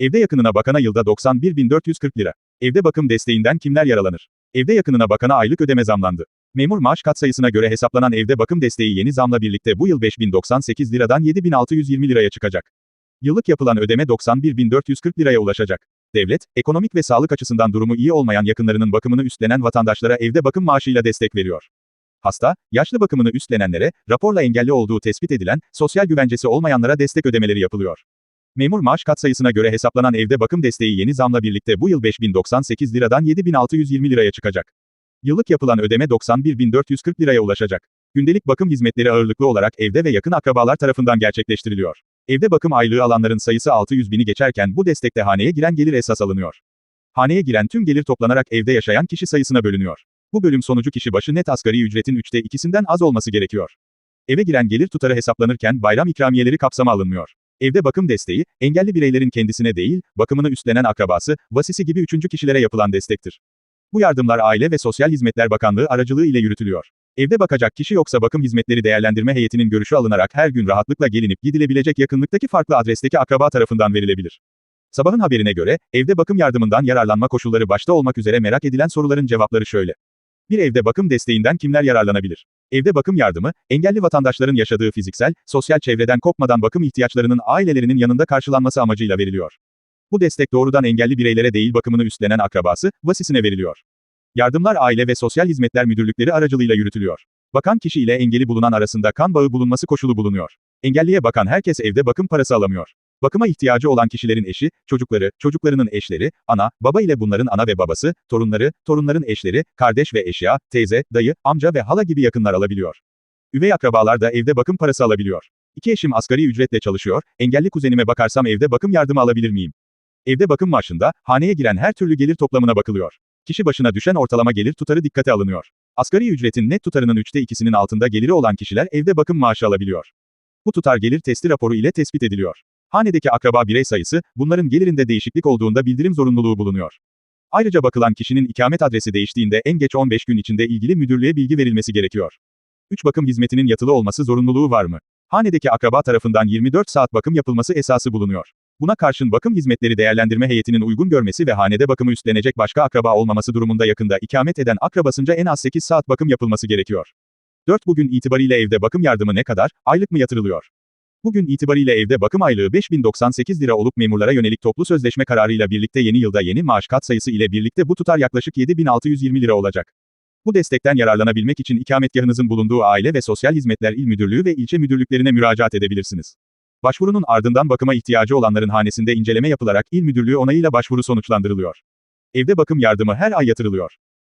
Evde yakınına bakana yılda 91.440 lira. Evde bakım desteğinden kimler yaralanır? Evde yakınına bakana aylık ödeme zamlandı. Memur maaş katsayısına göre hesaplanan evde bakım desteği yeni zamla birlikte bu yıl 5098 liradan 7620 liraya çıkacak. Yıllık yapılan ödeme 91.440 liraya ulaşacak. Devlet, ekonomik ve sağlık açısından durumu iyi olmayan yakınlarının bakımını üstlenen vatandaşlara evde bakım maaşıyla destek veriyor. Hasta, yaşlı bakımını üstlenenlere, raporla engelli olduğu tespit edilen, sosyal güvencesi olmayanlara destek ödemeleri yapılıyor. Memur maaş katsayısına göre hesaplanan evde bakım desteği yeni zamla birlikte bu yıl 5098 liradan 7620 liraya çıkacak. Yıllık yapılan ödeme 91.440 liraya ulaşacak. Gündelik bakım hizmetleri ağırlıklı olarak evde ve yakın akrabalar tarafından gerçekleştiriliyor. Evde bakım aylığı alanların sayısı 600 bini geçerken bu destekte haneye giren gelir esas alınıyor. Haneye giren tüm gelir toplanarak evde yaşayan kişi sayısına bölünüyor. Bu bölüm sonucu kişi başı net asgari ücretin üçte ikisinden az olması gerekiyor. Eve giren gelir tutarı hesaplanırken bayram ikramiyeleri kapsama alınmıyor. Evde bakım desteği, engelli bireylerin kendisine değil, bakımını üstlenen akrabası, vasisi gibi üçüncü kişilere yapılan destektir. Bu yardımlar Aile ve Sosyal Hizmetler Bakanlığı aracılığı ile yürütülüyor. Evde bakacak kişi yoksa bakım hizmetleri değerlendirme heyetinin görüşü alınarak her gün rahatlıkla gelinip gidilebilecek yakınlıktaki farklı adresteki akraba tarafından verilebilir. Sabahın haberine göre, evde bakım yardımından yararlanma koşulları başta olmak üzere merak edilen soruların cevapları şöyle. Bir evde bakım desteğinden kimler yararlanabilir? Evde bakım yardımı, engelli vatandaşların yaşadığı fiziksel, sosyal çevreden kopmadan bakım ihtiyaçlarının ailelerinin yanında karşılanması amacıyla veriliyor. Bu destek doğrudan engelli bireylere değil bakımını üstlenen akrabası, vasisine veriliyor. Yardımlar Aile ve Sosyal Hizmetler Müdürlükleri aracılığıyla yürütülüyor. Bakan kişi ile engeli bulunan arasında kan bağı bulunması koşulu bulunuyor. Engelliye bakan herkes evde bakım parası alamıyor. Bakıma ihtiyacı olan kişilerin eşi, çocukları, çocuklarının eşleri, ana, baba ile bunların ana ve babası, torunları, torunların eşleri, kardeş ve eşya, teyze, dayı, amca ve hala gibi yakınlar alabiliyor. Üvey akrabalar da evde bakım parası alabiliyor. İki eşim asgari ücretle çalışıyor, engelli kuzenime bakarsam evde bakım yardımı alabilir miyim? Evde bakım maaşında, haneye giren her türlü gelir toplamına bakılıyor. Kişi başına düşen ortalama gelir tutarı dikkate alınıyor. Asgari ücretin net tutarının üçte ikisinin altında geliri olan kişiler evde bakım maaşı alabiliyor. Bu tutar gelir testi raporu ile tespit ediliyor. Hanedeki akraba birey sayısı, bunların gelirinde değişiklik olduğunda bildirim zorunluluğu bulunuyor. Ayrıca bakılan kişinin ikamet adresi değiştiğinde en geç 15 gün içinde ilgili müdürlüğe bilgi verilmesi gerekiyor. 3 bakım hizmetinin yatılı olması zorunluluğu var mı? Hanedeki akraba tarafından 24 saat bakım yapılması esası bulunuyor. Buna karşın bakım hizmetleri değerlendirme heyetinin uygun görmesi ve hanede bakımı üstlenecek başka akraba olmaması durumunda yakında ikamet eden akrabasınca en az 8 saat bakım yapılması gerekiyor. 4 bugün itibariyle evde bakım yardımı ne kadar, aylık mı yatırılıyor? Bugün itibariyle evde bakım aylığı 5098 lira olup memurlara yönelik toplu sözleşme kararıyla birlikte yeni yılda yeni maaş katsayısı ile birlikte bu tutar yaklaşık 7620 lira olacak. Bu destekten yararlanabilmek için ikametgahınızın bulunduğu Aile ve Sosyal Hizmetler İl Müdürlüğü ve ilçe müdürlüklerine müracaat edebilirsiniz. Başvurunun ardından bakıma ihtiyacı olanların hanesinde inceleme yapılarak il müdürlüğü onayıyla başvuru sonuçlandırılıyor. Evde bakım yardımı her ay yatırılıyor.